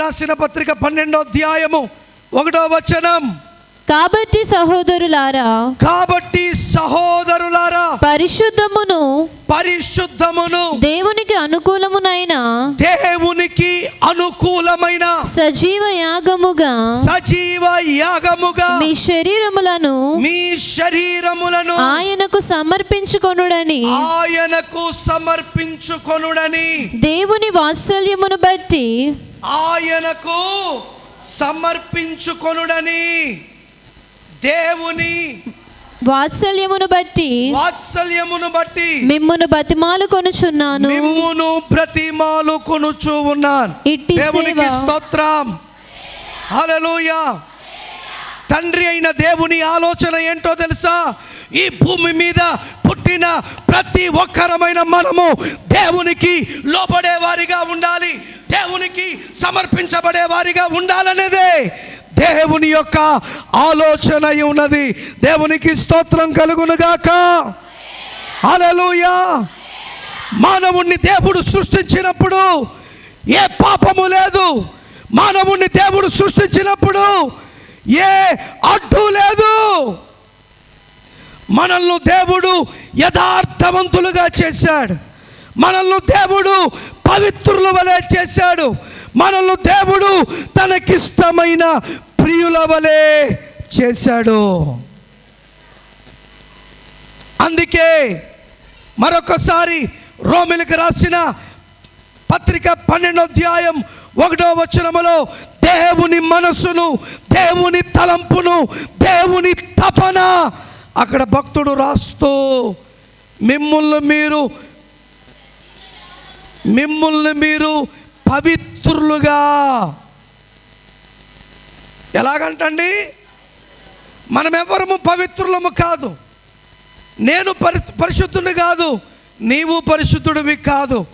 రాసిన పత్రిక పన్నెండో అధ్యాయము ఒకటో వచనం. కాబట్టి సహోదరులారా కాబట్టి సహోదరులారా పరిశుద్ధమును పరిశుద్ధమును దేవునికి అనుకూలమునైన దేవునికి అనుకూలమైన సజీవ యాగముగా సజీవ యాగముగా మీ శరీరములను మీ శరీరములను ఆయనకు సమర్పించుకొనుడని ఆయనకు సమర్పించుకొనుడని దేవుని వాత్సల్యమును బట్టి ఆయనకు సమర్పించుకొనుడని దేవుని వాత్సల్యమును బట్టి వాత్సల్యమును బట్టి మిమ్మును బతిమాలు కొనుచున్నాను. మిమ్మును ప్రతిమాలు కొనుచు ఉన్నాను. ఇట్టి దేవునికి స్తోత్రం. హల్లెలూయా. తండ్రి అయిన దేవుని ఆలోచన ఏంటో తెలుసా? ఈ భూమి మీద పుట్టిన ప్రతి ఒక్కరమైన మనము దేవునికి లోబడే వారిగా ఉండాలి. దేవునికి సమర్పించబడే వారిగా ఉండాలనేదే దేవుని యొక్క ఆలోచన ఉన్నది. దేవునికి స్తోత్రం కలుగునుగాక అలలుయా మానవుణ్ణి దేవుడు సృష్టించినప్పుడు ఏ పాపము లేదు. మానవుణ్ణి దేవుడు సృష్టించినప్పుడు ఏ అడ్డు లేదు. మనల్ని దేవుడు యథార్థవంతులుగా చేశాడు. మనల్ని దేవుడు పవిత్రుల వలె చేశాడు. మనల్ని దేవుడు తనకిష్టమైన ప్రియుల వలె చేశాడు. అందుకే మరొకసారి రోమిలకు రాసిన పత్రిక పన్నెండో అధ్యాయం ఒకటో వచనములో దేవుని మనసును దేవుని తలంపును దేవుని తపన అక్కడ భక్తుడు రాస్తూ మిమ్మల్ని మీరు మిమ్మల్ని మీరు పవిత్రులుగా. ఎలాగంటండి? మనమెవరము పవిత్రులము కాదు. నేను పరి పరిశుద్ధుని కాదు నీవు పరిశుద్ధుడివి కాదు.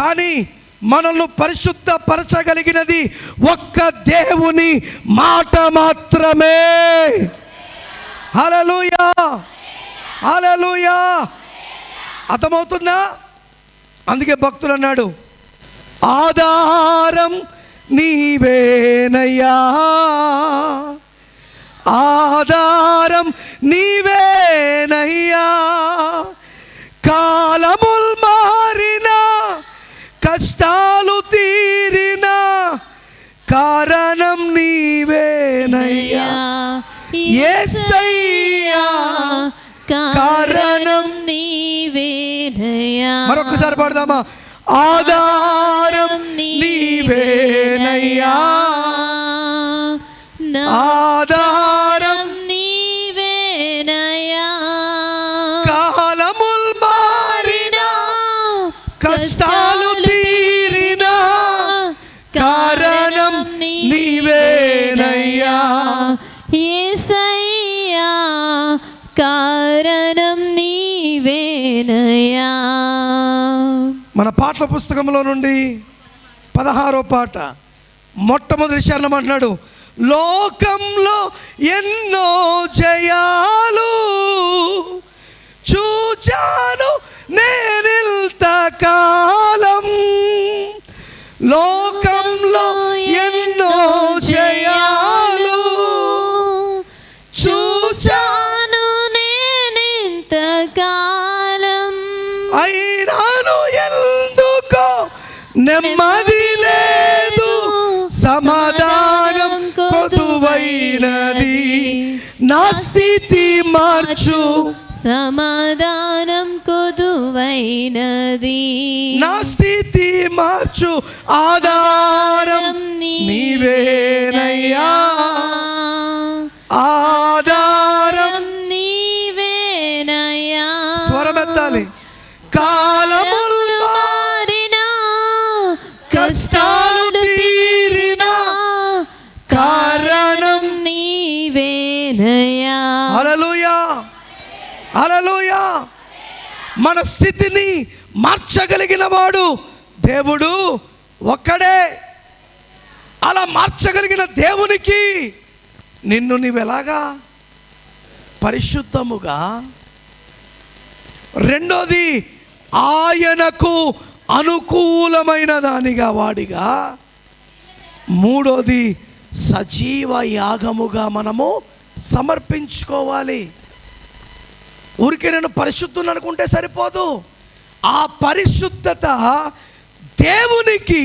కానీ మనల్ని పరిశుద్ధపరచగలిగినది ఒక్క దేవుని మాట మాత్రమే. హలలుయా హలలుయా అర్థమవుతుందా? అందుకే భక్తులు అన్నాడు ఆధారం నీవేనయ్యా. ఆధారం నీవేనయ్యా. కారణం నీవేనయ్యా మరొకసారి పాడదామా? ఆధారం నీవేనయ్యా ఆధారం నీవేనయ్యా కాలముల్ మారినా కష్టాలు తీరినా కారణం నీవేనయ్యా యేసయ్యా కారణం నీవేనయా మన పాటల పుస్తకంలో నుండి పదహారో పాట. మొట్టమొదటి శరణం అంటున్నాడు లోకంలో ఎన్నో జయాలు చూచాను నేనిల్త కాలం. లోక నా స్థితి మార్చు. సమాధానం కొదువైనది. నా స్థితి మార్చు. ఆధారం నీవేనయ్యా. ఆధారం నీవేనయ్యా. స్వరమెత్తాలి. కాలములు అలలోయ మన స్థితిని మార్చగలిగిన వాడు దేవుడు ఒక్కడే. అలా మార్చగలిగిన దేవునికి నిన్ను నీవెలాగా? పరిశుద్ధముగా. రెండోది ఆయనకు అనుకూలమైన దానిగా వాడిగా. మూడోది సజీవ యాగముగా మనము సమర్పించుకోవాలి. ఊరికే నేను పరిశుద్ధుని అనుకుంటే సరిపోదు. ఆ పరిశుద్ధత దేవునికి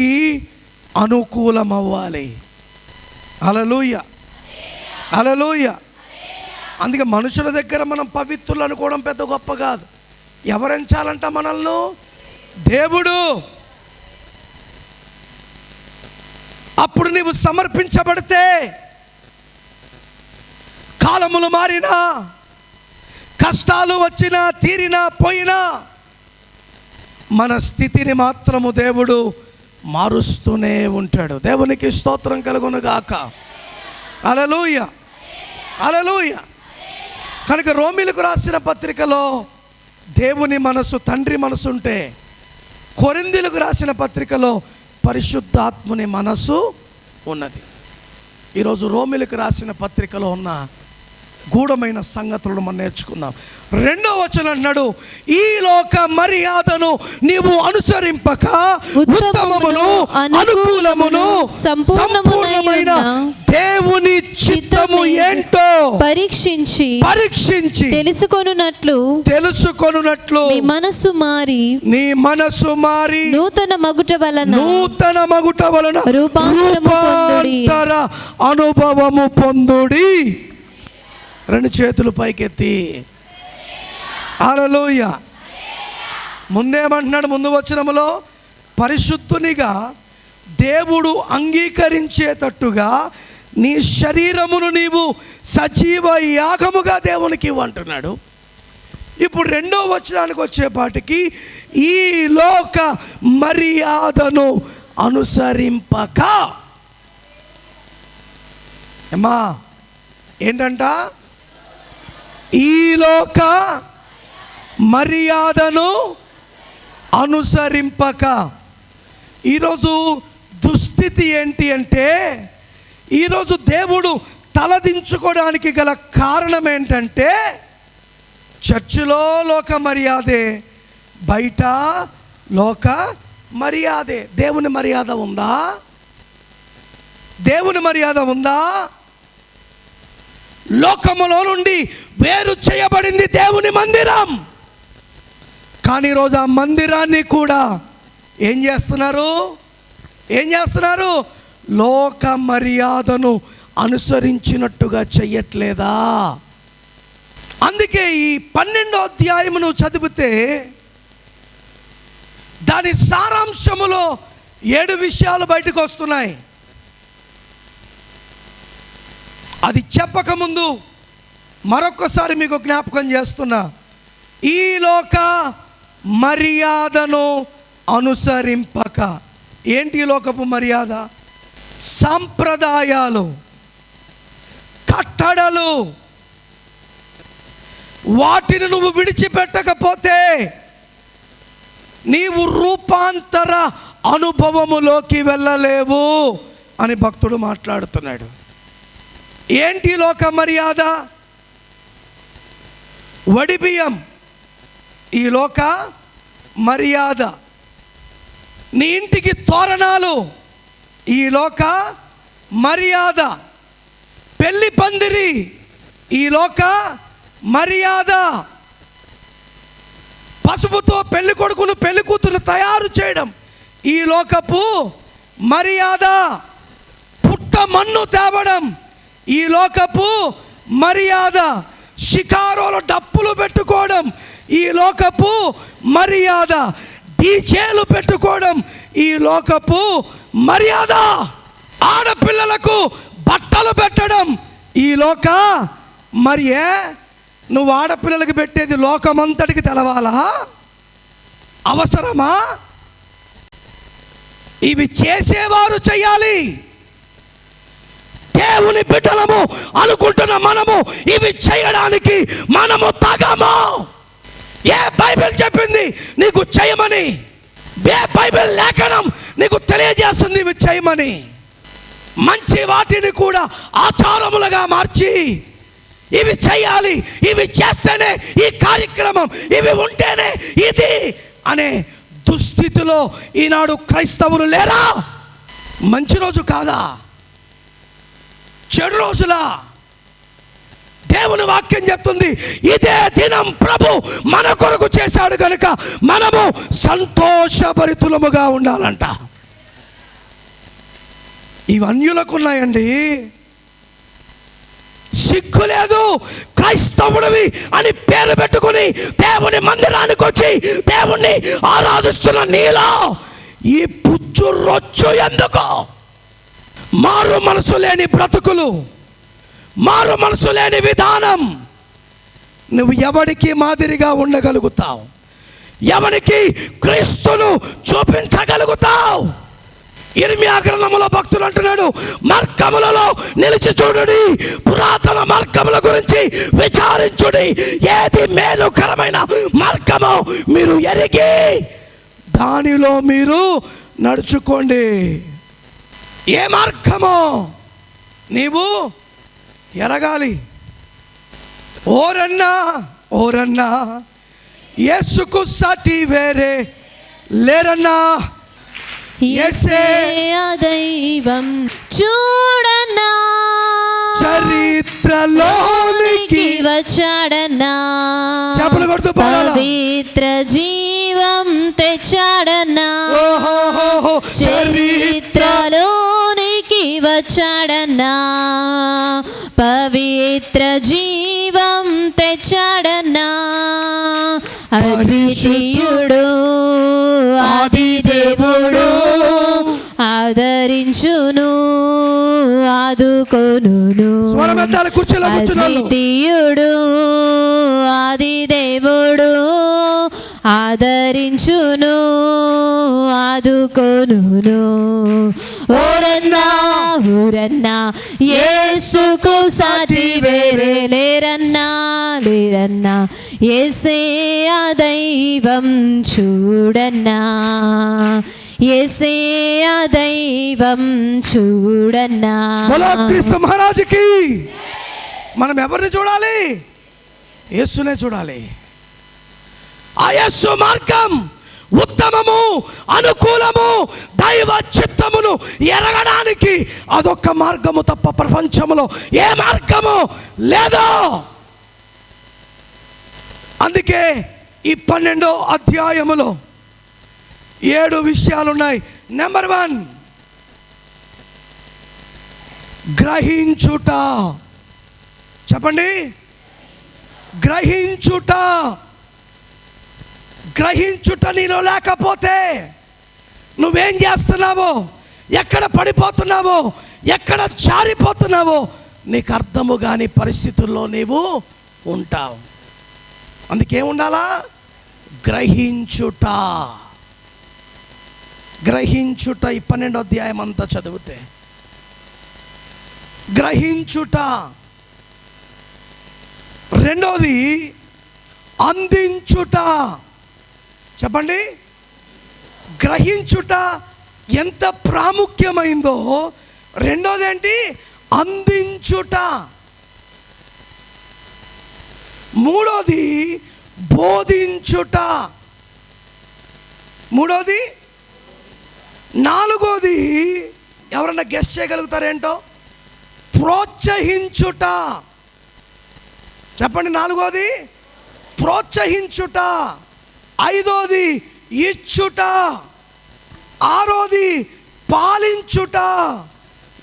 అనుకూలం అవ్వాలి అలలోయ అలలుయ అందుకే మనుషుల దగ్గర మనం పవిత్రులు అనుకోవడం పెద్ద గొప్ప కాదు. ఎవరించాలంట మనల్ని? దేవుడు. అప్పుడు నీవు సమర్పించబడితే కాలములు మారినా కష్టాలు వచ్చినా తీరినా పోయినా మన స్థితిని మాత్రము దేవుడు మారుస్తూనే ఉంటాడు. దేవునికి స్తోత్రం కలుగును గాక అలలుయ అలలుయ కనుక రోమిలకు రాసిన పత్రికలో దేవుని మనసు తండ్రి మనసు ఉంటే కొరిందులకు రాసిన పత్రికలో పరిశుద్ధాత్ముని మనసు ఉన్నది. ఈరోజు రోమిలకు రాసిన పత్రికలో ఉన్న గూఢమైన సంగతులను మనం నేర్చుకుందాం రెండో వచనం అన్నాడు ఈ లోక మర్యాదను నీవు అనుసరింపక ఉత్తమమును అనుకూలమును సంపూర్ణమైన దేవుని చిత్తము ఏంటో పరీక్షించి పరీక్షించి తెలుసుకొనున్నట్లు తెలుసుకొనున్నట్లు మీ మనస్సు మారి నీ మనసు మారి నూతన మగుట వలన నూతన మగుట వలన. రూపాంతర అనుభవము పొందుడి రెండు చేతులు పైకెత్తి. అలలోయ ముందేమంటున్నాడు ముందు వచనములో? పరిశుద్ధునిగా దేవుడు అంగీకరించేటట్టుగా నీ శరీరమును నీవు సజీవ యాగముగా దేవునికి ఇవ్వంటున్నాడు. ఇప్పుడు రెండో వచనానికి వచ్చేపాటికి ఈ లోక మర్యాదను అనుసరింపక. అమ్మా ఏంటంట? ఈ లోక మర్యాదను అనుసరింపక. ఈరోజు దుస్థితి ఏంటి అంటే ఈరోజు దేవుడు తలదించుకోవడానికి గల కారణం ఏంటంటే చర్చిలో లోక మర్యాదే బయట లోక మర్యాదే. దేవుని మర్యాద ఉందా? దేవుని మర్యాద ఉందా? లోకములో నుండి వేరు చేయబడింది దేవుని మందిరం. కానీ ఈరోజు ఆ మందిరాన్ని కూడా ఏం చేస్తున్నారు? ఏం చేస్తున్నారు? లోక మర్యాదను అనుసరించినట్టుగా చెయ్యట్లేదా? అందుకే ఈ పన్నెండో అధ్యాయమును చదివితే దాని సారాంశములో ఏడు విషయాలు బయటకు వస్తున్నాయి. అది చెప్పకముందు మరొకసారి మీకు జ్ఞాపకం చేస్తున్నా. ఈ లోక మర్యాదను అనుసరింపక. ఏంటి లోకపు మర్యాద? సాంప్రదాయాలు కట్టడలు. వాటిని నువ్వు విడిచిపెట్టకపోతే నీవు రూపాంతర అనుభవములోకి వెళ్ళలేవు అని భక్తుడు మాట్లాడుతున్నాడు. ఏంటి లోక మర్యాద? వడిబియ్యం. ఈ లోక మర్యాద. నీ ఇంటికి తోరణాలు. ఈ లోక మర్యాద. పెళ్ళి పందిరి. ఈ లోక మర్యాద. పసుపుతో పెళ్ళి కొడుకును పెళ్ళి కూతురు తయారు చేయడం. ఈ లోకపు మర్యాద. పుట్ట మన్ను తేవడం. ఈ లోకపు మర్యాద షికారోలు డప్పులు పెట్టుకోవడం ఈ లోకపు మర్యాద డీజేలు పెట్టుకోవడం ఈ లోకపు మర్యాద. ఆడపిల్లలకు బట్టలు పెట్టడం ఈ లోక మరియే నువ్వు ఆడపిల్లలకు పెట్టేది లోకమంతటికి తెలవాలా? అవసరమా? ఇవి చేసేవారు చేయాలి దేవుని బిడ్డలము అనుకుంటున్న మనము ఇవి చేయడానికి మనము తగము. ఏ బైబిల్ చెప్పింది? నీకు చేయమని. ఏ బైబిల్ లేఖనం నీకు తెలియజేస్తుంది? ఇవి చేయమని. మంచి వాటిని కూడా ఆచారములుగా మార్చి ఇవి చేయాలి. ఇవి చేస్తేనే ఈ కార్యక్రమం ఇవి ఉంటేనే ఇది అనే దుస్థితిలో ఈనాడు క్రైస్తవులు లేరా? మంచి రోజు కాదా? చెడు రోజులా దేవుని వాక్యం చెప్తుంది ఇదే దినం ప్రభు మన కొరకు చేశాడు కనుక మనము సంతోషభరితులముగా ఉండాలంట. ఇవన్యులకు ఉన్నాయండి సిగ్గు లేదు క్రైస్తవుడివి అని పేరు పెట్టుకుని దేవుని మందిరానికి వచ్చి దేవుణ్ణి ఆరాధిస్తున్న నీలో ఈ పుచ్చు రొచ్చు ఎందుకో? మారు మనసు లేని బ్రతుకులు మారు మనసు లేని విధానం. నువ్వు ఎవడికి మాదిరిగా ఉండగలుగుతావు? ఎవరికి క్రీస్తును చూపించగలుగుతావు? ఇర్మియా గ్రంథములో భక్తులు అంటున్నాడు మార్గములలో నిలిచి చూడుడి పురాతన మార్గముల గురించి విచారించుడి. ఏది మేలుకరమైన మార్గము మీరు ఎరిగి దానిలో మీరు నడుచుకోండి. ఏ మార్గమో నీవు ఎరగాలి. ఓరన్నా ఓరన్నా యేసుకు సాటి వేరే లేరన్నా. దైవం చూడన్నా చరిత్రలోనికి వచ్చాడన్నా చేపలు కొడుతూ? పవిత్ర జీవం తెచ్చాడన్నా వచ్చాడన్నా పవిత్ర జీవం తెచ్చాడన్నా. అద్వితీయుడు ఆది దేవుడు ఆదరించును కూర్చున్నాను. అద్వితీయుడు ఆది దేవుడు ఆదరించును ఆదుకొనును. ఓరన్నా ఊరన్నా యేసుకు సాటి వేరే లేరన్నా లేరన్నా ఏసే ఆ దైవం చూడన్నా ఏసే దైవం చూడన్నా. బలో క్రీస్తు మహారాజుకి మనం ఎవరిని చూడాలి? యేసునే చూడాలి. ఆ యేసు మార్గం. ఉత్తమము అనుకూలము దైవ చిత్తమును ఎరగడానికి అదొక్క మార్గము తప్ప ప్రపంచంలో ఏ మార్గము లేదో. అందుకే ఈ పన్నెండో అధ్యాయములో ఏడు విషయాలు ఉన్నాయి నెంబర్ వన్ గ్రహించుట. చెప్పండి. గ్రహించుట. గ్రహించుట నీలో లేకపోతే నువ్వేం చేస్తున్నావో ఎక్కడ పడిపోతున్నావో ఎక్కడ జారిపోతున్నావో నీకు అర్థము కాని పరిస్థితుల్లో నీవు ఉంటావు. అందుకే ఉండాలా? గ్రహించుట. గ్రహించుట ఈ పన్నెండో అధ్యాయం అంతా చదివితే. గ్రహించుట. రెండోది అందించుట. చెప్పండి. గ్రహించుట ఎంత ప్రాముఖ్యమైందో. రెండోది ఏంటి అందించుట. మూడోది బోధించుట. మూడోది నాలుగోది ఎవరన్నా గెస్ట్ చేయగలుగుతారేంటో? ప్రోత్సహించుట. చెప్పండి నాలుగోది ప్రోత్సహించుట. ఐదోది ఇచ్చుట ఆరోది పాలించుట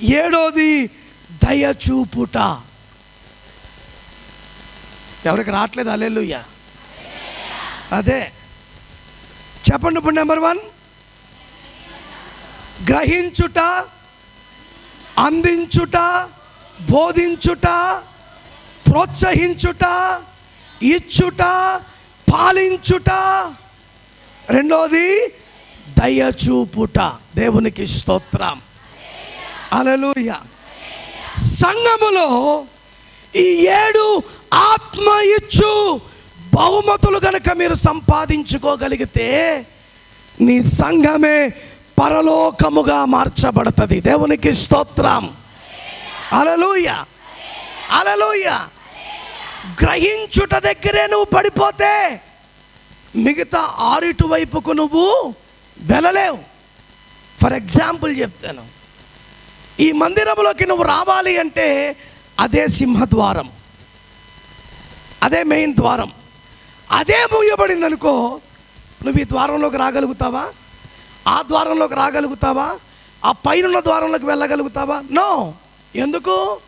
ఏడోది దయచూపుట. ఎవరికి రావట్లేదు? అల్లెలుయ్య అదే. చెప్పండి ఇప్పుడు నెంబర్ వన్. గ్రహించుట అందించుట బోధించుట ప్రోత్సహించుట ఇచ్చుట పాలించుట. రెండోది దయచూపుట. దేవునికి స్తోత్రం. అలలుయ సంఘములో ఈ ఏడు ఆత్మ ఇచ్చు బహుమతులు కనుక మీరు సంపాదించుకోగలిగితే నీ సంఘమే పరలోకముగా మార్చబడుతుంది. దేవునికి స్తోత్రం. అలలుయ అలలుయ గ్రహించుట దగ్గరే నువ్వు పడిపోతే మిగతా ఆరిటు వైపుకు నువ్వు వెళ్ళలేవు. ఫర్ ఎగ్జాంపుల్ చెప్తాను. ఈ మందిరంలోకి నువ్వు రావాలి అంటే అదే సింహద్వారం. అదే మెయిన్ ద్వారం. అదే మూయబడింది అనుకో నువ్వు ఈ ద్వారంలోకి రాగలుగుతావా? ఆ ద్వారంలోకి రాగలుగుతావా? ఆ పైన ద్వారంలోకి వెళ్ళగలుగుతావా? నో ఎందుకు?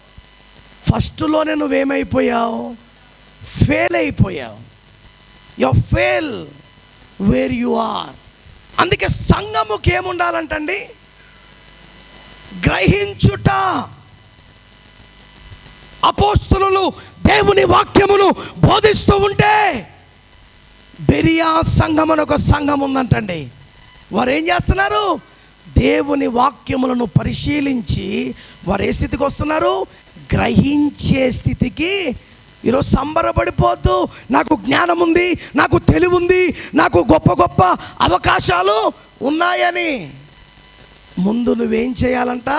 ఫస్ట్లోనే నువ్వేమైపోయావు? ఫెయిల్ అయిపోయావు. You fail where you are అందుకే సంఘముకి ఏముండాలంటండి గ్రహించుట. అపోస్తులు దేవుని వాక్యమును బోధిస్తూ ఉంటే బెరియా సంఘం అని ఒక సంఘం ఉందంటండి వారు ఏం చేస్తున్నారు? దేవుని వాక్యములను పరిశీలించి వారు ఏ స్థితికి వస్తున్నారు గ్రహించే స్థితికి ఈరోజు సంబరపడిపోద్దు నాకు జ్ఞానం ఉంది నాకు తెలివి ఉంది నాకు గొప్ప గొప్ప అవకాశాలు ఉన్నాయని. ముందు నువ్వేం చేయాలంట?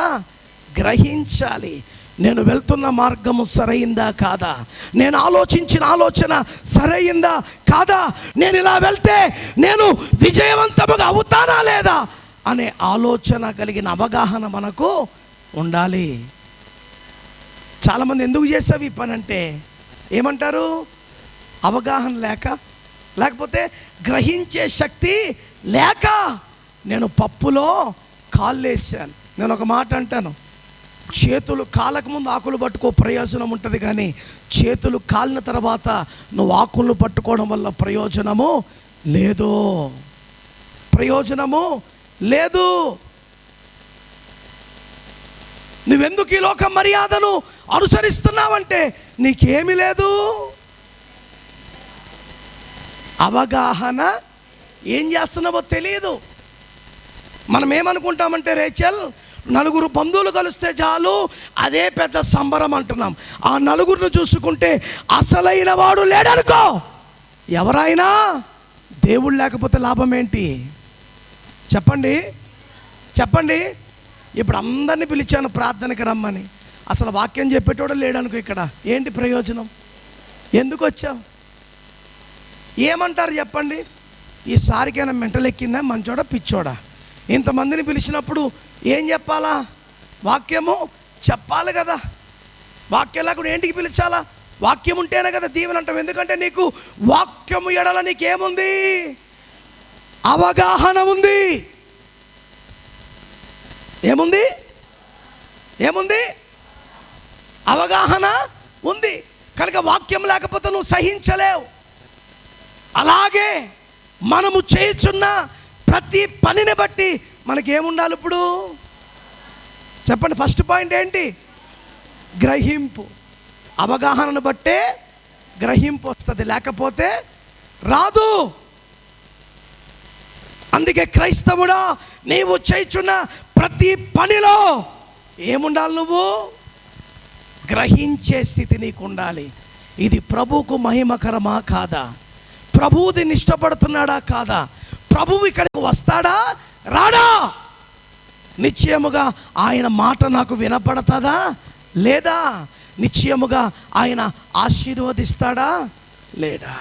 గ్రహించాలి. నేను వెళ్తున్న మార్గము సరైందా కాదా? నేను ఆలోచించిన ఆలోచన సరైందా కాదా? నేను ఇలా వెళ్తే నేను విజయవంతముగా అవుతానా లేదా? అనే ఆలోచన కలిగిన అవగాహన మనకు ఉండాలి. చాలామంది ఎందుకు చేసావు ఈ పని అంటే ఏమంటారు? అవగాహన లేక లేకపోతే గ్రహించే శక్తి లేక నేను పప్పులో కాళ్ళేసాను నేను ఒక మాట అంటాను. చేతులు కాలకు ముందు ఆకులు పట్టుకో ప్రయోజనం ఉంటుంది కానీ చేతులు కాలిన తర్వాత నువ్వు ఆకులను పట్టుకోవడం వల్ల ప్రయోజనము లేదు. ప్రయోజనము లేదు. నువ్వెందుకు ఈ లోక మర్యాదను అనుసరిస్తున్నావంటే నీకేమి లేదు. అవగాహన ఏం చేస్తున్నావో తెలియదు మనం ఏమనుకుంటామంటే రేచల్ నలుగురు బంధువులు కలిస్తే చాలు అదే పెద్ద సంబరం అంటున్నాం. ఆ నలుగురిని చూసుకుంటే అసలైన వాడు లేడనుకో. ఎవరైనా దేవుడు లేకపోతే లాభం ఏంటి? చెప్పండి. చెప్పండి. ఇప్పుడు అందరిని పిలిచాను ప్రార్థనకి రమ్మని. అసలు వాక్యం చెప్పేటోడు లేడనుకో ఇక్కడ. ఏంటి ప్రయోజనం? ఎందుకు వచ్చావు? ఏమంటారు చెప్పండి? ఈసారికైనా మెంటలెక్కిందా మంచోడా పిచ్చోడా? ఇంతమందిని పిలిచినప్పుడు ఏం చెప్పాలా? వాక్యము చెప్పాలి కదా. వాక్యం కూడా ఏంటికి పిలిచాలా? వాక్యం ఉంటేనే కదా దీవెన అంటాం. ఎందుకంటే నీకు వాక్యము ఎడల నీకేముంది? అవగాహన ఉంది. ఏముంది? ఏముంది? అవగాహన ఉంది. కనుక వాక్యం లేకపోతే నువ్వు సహించలేవు. అలాగే మనము చేయుచున్న ప్రతి పనిని బట్టి మనకేముండాలి ఇప్పుడు? చెప్పండి ఫస్ట్ పాయింట్ ఏంటి? గ్రహింపు. అవగాహనను బట్టే గ్రహింపు వస్తుంది. లేకపోతే రాదు. అందుకే క్రైస్తవుడా నీవు చేయుచున్న ప్రతి పనిలో ఏముండాలి నువ్వు? గ్రహించే స్థితి నీకు ఉండాలి ఇది ప్రభువుకు మహిమకరమా కాదా? ప్రభువు దీన్ని ఇష్టపడుతున్నాడా కాదా? ప్రభువు ఇక్కడికి వస్తాడా? రాడా? నిశ్చయముగా ఆయన మాట నాకు వినపడతాదా? లేదా? నిశ్చయముగా ఆయన ఆశీర్వదిస్తాడా? లేడా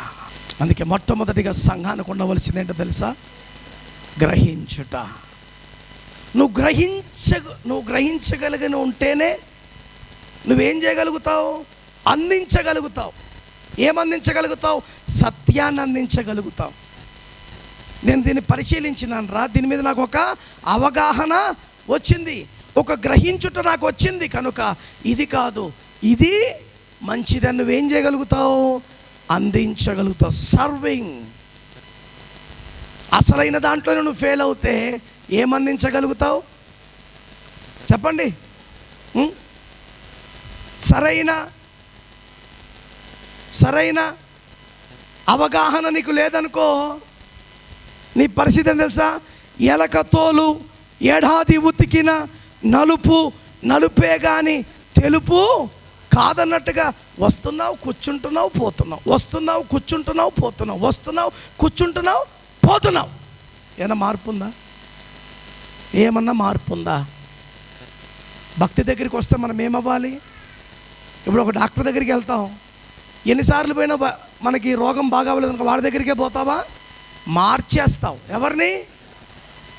అందుకే మొట్టమొదటిగా సంఘానికి ఉండవలసింది ఏంటో తెలుసా? గ్రహించుట. నువ్వు గ్రహించ నువ్వు గ్రహించగలిగిన ఉంటేనే నువ్వేం చేయగలుగుతావు? అందించగలుగుతావు. ఏమందించగలుగుతావు? సత్యాన్ని అందించగలుగుతావు. నేను దీన్ని పరిశీలించినాను రా. దీని మీద నాకు ఒక అవగాహన వచ్చింది. ఒక గ్రహించుట నాకు వచ్చింది కనుక ఇది కాదు ఇది మంచిదని నువ్వేం చేయగలుగుతావు? అందించగలుగుతావు. సర్వింగ్. అసలైన దాంట్లో నువ్వు ఫెయిల్ అవుతే ఏమందించగలుగుతావు? చెప్పండి. సరైన సరైన అవగాహన నీకు లేదనుకో నీ పరిస్థితి ఏం తెలుసా? ఎలక తోలు ఏడాది ఉతికిన నలుపు నలుపే కానీ తెలుపు కాదన్నట్టుగా వస్తున్నావు కూర్చుంటున్నావు పోతున్నావు. వస్తున్నావు కూర్చుంటున్నావు పోతున్నావు. వస్తున్నావు కూర్చుంటున్నావు పోతున్నావు. ఏమైనా మార్పు ఉందా? ఏమన్నా మార్పు ఉందా? భక్తి దగ్గరికి వస్తే మనం ఏమవ్వాలి? ఇప్పుడు ఒక డాక్టర్ దగ్గరికి వెళ్తాం. ఎన్నిసార్లు పోయినా మనకి రోగం బాగావలేదు అనుకో వాడి దగ్గరికే పోతావా? మార్చేస్తావు. ఎవరిని?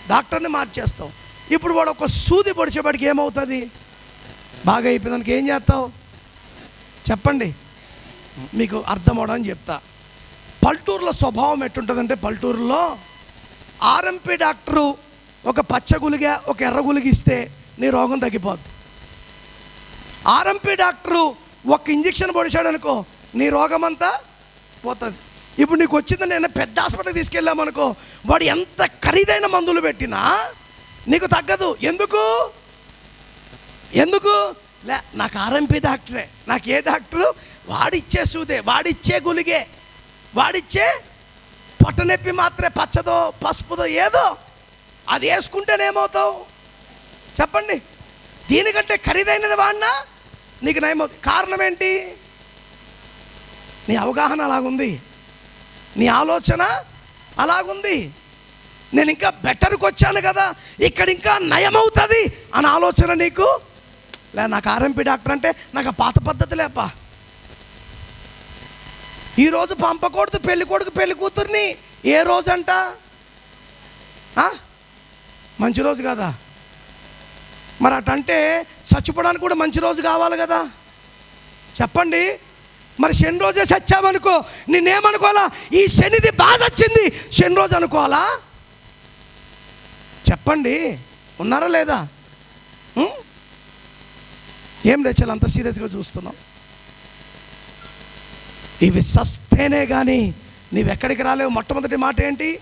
డాక్టర్ని మార్చేస్తావు. ఇప్పుడు వాడు ఒక సూది పొడిచేవాడికి ఏమవుతుంది? బాగా అయిపోయిందానికి ఏం చేస్తావు? చెప్పండి. మీకు అర్థం అవడం చెప్తా. పల్టూరులో స్వభావం ఎట్టుంటుందంటే పల్టూరులో ఆర్ఎంపీ డాక్టరు ఒక పచ్చ గులిగా ఒక ఎర్ర గులిగి ఇస్తే నీ రోగం తగ్గిపోద్ది. ఆర్ఎంపీ డాక్టరు ఒక ఇంజక్షన్ పొడిచాడు అనుకో నీ రోగం అంతా పోతుంది. ఇప్పుడు నీకు వచ్చింది నేను పెద్ద హాస్పిటల్కి తీసుకెళ్ళామనుకో వాడు ఎంత ఖరీదైన మందులు పెట్టినా నీకు తగ్గదు. ఎందుకు? ఎందుకు? లే నాకు ఆర్ఎంపీ డాక్టరే. నాకు ఏ డాక్టరు? వాడిచ్చే సూదే వాడిచ్చే గులిగే వాడిచ్చే పొట్టనొప్పి మాత్రమే పచ్చదో పసుపుదో ఏదో అది వేసుకుంటేనేమవుతావు చెప్పండి. దీనికంటే ఖరీదైనది వాడినా నీకు నయమవుతుంది కారణం ఏంటి? నీ అవగాహన అలాగుంది. నీ ఆలోచన అలాగుంది. నేను ఇంకా బెటర్కి వచ్చాను కదా ఇక్కడ ఇంకా నయమవుతుంది అని ఆలోచన నీకు? లే నాకు ఆర్ఎంపీ డాక్టర్ అంటే నాకు పాత పద్ధతి లేపా. ఈరోజు పంపకూడదు పెళ్ళి కొడుకు పెళ్ళి కూతుర్ని ఏ రోజంట? ఆ? మంచి రోజు కదా? మరి అటంటే చచ్చిపోవడానికి కూడా మంచి రోజు కావాలి కదా? చెప్పండి. మరి శని రోజే చచ్చామనుకో నిన్నేమనుకోవాలా? ఈ శనిది బాధ వచ్చింది శని రోజు అనుకోవాలా? చెప్పండి. ఉన్నారా లేదా? ఏం రేచాలి అంత సీరియస్గా చూస్తున్నాం. ఇవి సస్తేనే కానీ నీవెక్కడికి రాలేవు? మొట్టమొదటి మాట ఏంటి?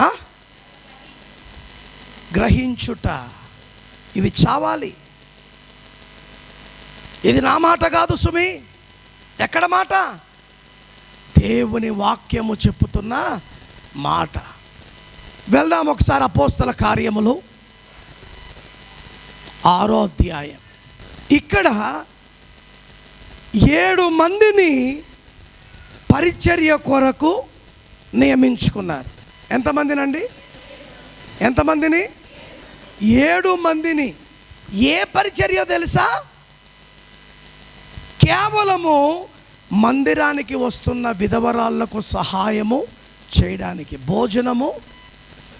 ఆ? గ్రహించుట. ఇవి చావాలి. ఇది నా మాట కాదు సుమి. ఎక్కడ మాట? దేవుని వాక్యము చెప్పుతున్న మాట. వెళ్దాం ఒకసారి అపోస్తల కార్యములు. ఆరో అధ్యాయం. ఇక్కడ ఏడు మందిని పరిచర్య కొరకు నియమించుకున్నారు. ఎంతమందినండి? ఎంతమందిని? ఏడు మందిని ఏ పరిచర్య తెలుసా? కేవలము మందిరానికి వస్తున్న విధవరాళ్ళకు సహాయము చేయడానికి. భోజనము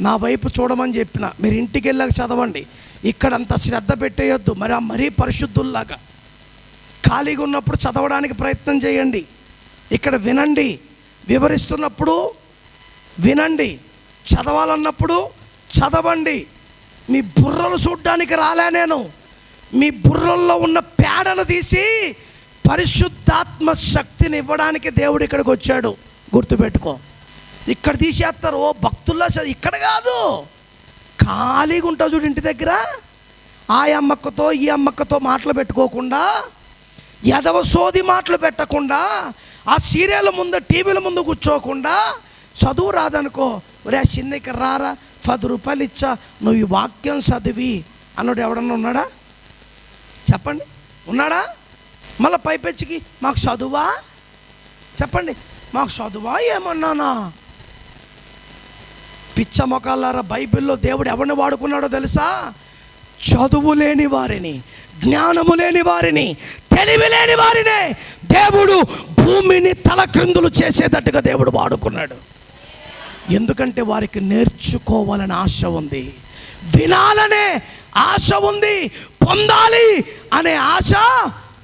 నా వైపు చూడమని చెప్పిన. మీరు ఇంటికి వెళ్ళాక చదవండి. ఇక్కడ అంత శ్రద్ధ పెట్టేయొద్దు. మరి ఆ మరీ పరిశుద్ధుల్లాగా. ఖాళీగా ఉన్నప్పుడు చదవడానికి ప్రయత్నం చేయండి. ఇక్కడ వినండి. వివరిస్తున్నప్పుడు వినండి. చదవాలన్నప్పుడు చదవండి. మీ బుర్రలు చూడ్డానికి రాలే నేను. మీ బుర్రల్లో ఉన్న పేడను తీసి పరిశుద్ధాత్మ శక్తిని ఇవ్వడానికి దేవుడు ఇక్కడికి వచ్చాడు. గుర్తుపెట్టుకో. ఇక్కడ తీసేస్తారు. ఓ భక్తుల్లో ఇక్కడ కాదు. ఖాళీగా ఉంటావు చూడు ఇంటి దగ్గర. ఆ అమ్మక్కతో ఈ అమ్మక్కతో మాటలు పెట్టుకోకుండా ఎదవ సోది మాటలు పెట్టకుండా ఆ సీరియల్ ముందు టీవీల ముందు కూర్చోకుండా చదువు రాదనుకో ఒరే చిన్న ఇక్కడ రారా? పది రూపాయలు ఇచ్చా. నువ్వు ఈ వాక్యం చదివి. అన్నాడు ఎవడన్నా ఉన్నాడా? చెప్పండి. ఉన్నాడా? మళ్ళీ పైపెచ్చికి మాకు చదువా? చెప్పండి. మాకు చదువా ఏమన్నానా? పిచ్చ మొకాలారా బైబిల్లో దేవుడు ఎవరిని వాడుకున్నాడో తెలుసా? చదువు లేని వారిని జ్ఞానము లేని వారిని తెలివి లేని వారినే దేవుడు భూమిని తలక్రిందులు చేసేటట్టుగా దేవుడు వాడుకున్నాడు. ఎందుకంటే వారికి నేర్చుకోవాలని ఆశ ఉంది. వినాలనే ఆశ ఉంది. పొందాలి అనే ఆశ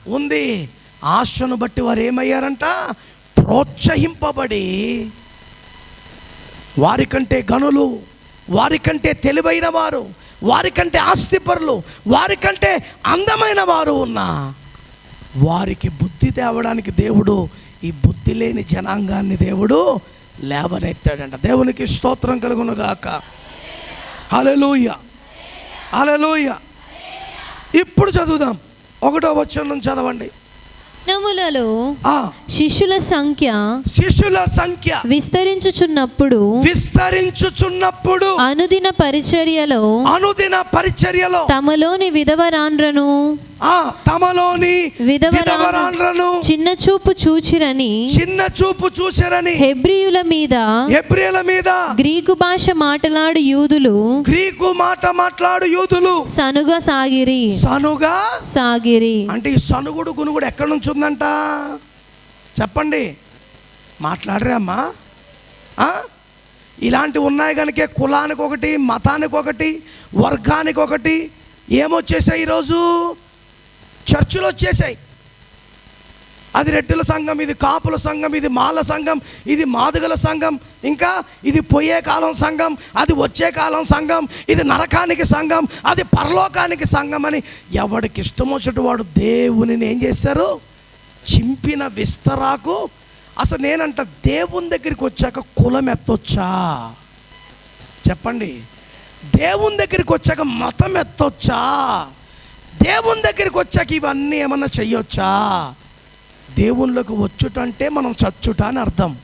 ఉంది. ఆశను బట్టి వారు ఏమయ్యారంట? ప్రోత్సహింపబడి వారికంటే గనులు వారికంటే తెలివైన వారు వారికంటే ఆస్తిపరులు వారికంటే అందమైన వారు ఉన్న వారికి బుద్ధి తేవడానికి దేవుడు ఈ బుద్ధి లేని జనాంగాన్ని దేవుడు లేవనెత్తాడంట. దేవునికి స్తోత్రం కలుగును గాక హలెలూయ హలెలూయ ఇప్పుడు చదువుదాం. ఒకటో వచనం చదవండి. నములలో ఆ. శిష్యుల సంఖ్య శిష్యుల సంఖ్య విస్తరించుచున్నప్పుడు విస్తరించుచున్నప్పుడు అనుదిన పరిచర్యలో అనుదిన పరిచర్యలో తమలోని విధవరాండ్రను ఆ తమలోని విధవరాండ్రను చిన్న చూపు చూచిరని చిన్న చూపు చూశారని హెబ్రియుల మీద ఎబ్రియల మీద గ్రీకు భాష మాట్లాడు యూదులు గ్రీకు మాట మాట్లాడు యూదులు. సనుగా సాగిరి. సనుగా సాగిరి. అంటే ఈ సనుగుడు గునుగుడు ఎక్కడి నుంచి ఉందంట? చెప్పండి. మాట్లాడరే అమ్మా? ఇలాంటివి ఉన్నాయి కనుక కులానికి ఒకటి మతానికి ఒకటి వర్గానికి ఒకటి ఏమొచ్చేసాయి ఈరోజు? చర్చిలో వచ్చేసాయి అది రెడ్డిల సంఘం ఇది కాపుల సంఘం ఇది మాల సంఘం ఇది మాదుగల సంఘం ఇంకా ఇది పోయే కాలం సంఘం అది వచ్చే కాలం సంఘం ఇది నరకానికి సంఘం అది పరలోకానికి సంఘం అని ఎవడికి ఇష్టం వచ్చేటవాడు వాడు దేవునిని ఏం చేశారు? చింపిన విస్తరాకు అసలు నేనంట దేవుని దగ్గరికి వచ్చాక కులం ఎత్తొచ్చా? చెప్పండి. దేవుని దగ్గరికి వచ్చాక మతం ఎత్తొచ్చా? దేవుని దగ్గరికి వచ్చాక ఇవన్నీ ఏమన్నా చెయ్యొచ్చా? దేవునిలోకి వచ్చుటంటే మనం చచ్చుట అని అర్థం.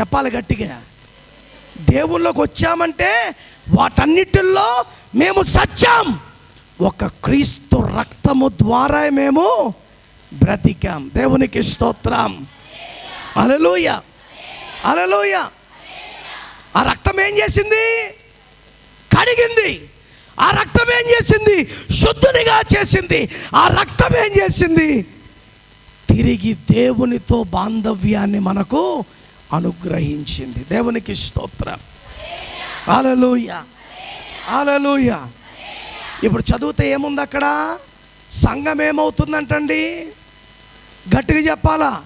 చెప్పాలి గట్టిగా. దేవుళ్ళకి వచ్చామంటే వాటన్నిటిల్లో మేము సత్యం ఒక క్రీస్తు రక్తము ద్వారా మేము బ్రతికాం. దేవునికి స్తోత్రం. అలలోయ అలలోయ ఆ రక్తం ఏం చేసింది? కడిగింది. ఆ రక్తం ఏం చేసింది? శుద్ధునిగా చేసింది. ఆ రక్తం ఏం చేసింది? తిరిగి దేవునితో బాంధవ్యాన్ని మనకు అనుగ్రహించింది. దేవునికి స్తోత్రం. అలలుయ అలలుయ ఇప్పుడు చదివితే ఏముంది అక్కడ? సంఘం ఏమవుతుందంటండి? గట్టిగా చెప్పాలా?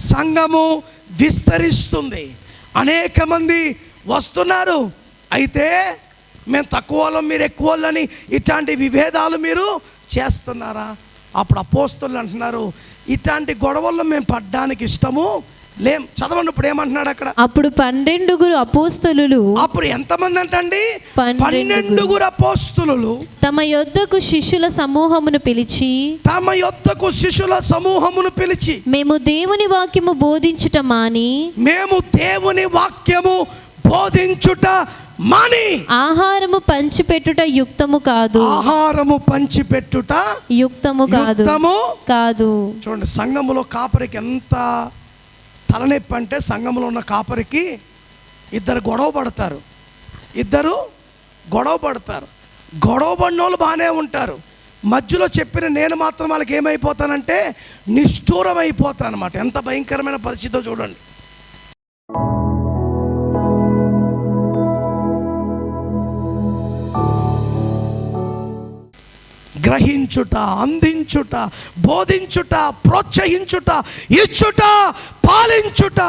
సంఘము విస్తరిస్తుంది. అనేక మంది వస్తున్నారు. అయితే మేము తక్కువ వాళ్ళం మీరు ఎక్కువ వాళ్ళని ఇట్లాంటి విభేదాలు మీరు చేస్తున్నారా? అప్పుడు అపోస్తులు అంటున్నారు ఇట్లాంటి గొడవల్లో మేము పడ్డానికి ఇష్టము లేం చదవండి ఇప్పుడు ఏమంటున్నాడు అక్కడ? అప్పుడు పన్నెండుగురు అపోస్తలులు అప్పుడు ఎంతమంది అంటండి. పన్నెండుగురు అపోస్తులు తమ యొద్దకు శిష్యుల సమూహమును పిలిచి తమ యొద్దకు శిష్యుల సమూహమును పిలిచి మేము దేవుని వాక్యము బోధించుట మాని మేము దేవుని వాక్యము బోధించుట మాని. ఆహారము పంచిపెట్టుట యుక్తము కాదు. ఆహారము పంచిపెట్టుట యుక్తము కాదు. యుక్తము కాదు. చూడండి సంఘములో కాపరికి ఎంత తలనొప్పి అంటే సంఘంలో ఉన్న కాపరికి ఇద్దరు గొడవ పడతారు. ఇద్దరు గొడవ పడతారు. గొడవ పడిన వాళ్ళు బాగానే ఉంటారు. మధ్యలో చెప్పిన నేను మాత్రం వాళ్ళకి ఏమైపోతానంటే నిష్ఠూరం అయిపోతాను అనమాట ఎంత భయంకరమైన పరిస్థితితో చూడండి. గ్రహించుట అందించుట బోధించుట ప్రోత్సహించుట ఇచ్చుట పాలించుట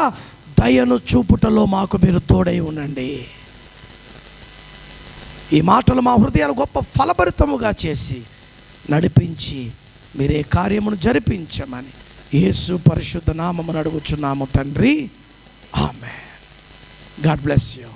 దయను చూపుటలో మాకు మీరు తోడై ఉండండి. ఈ మాటలు మా హృదయాలు గొప్ప ఫలభరితముగా చేసి నడిపించి మీరే కార్యమును జరిపించమని యేసు పరిశుద్ధ నామమును అడుగుచున్నాము తండ్రి. ఆమె గాడ్ బ్లెస్ యూ.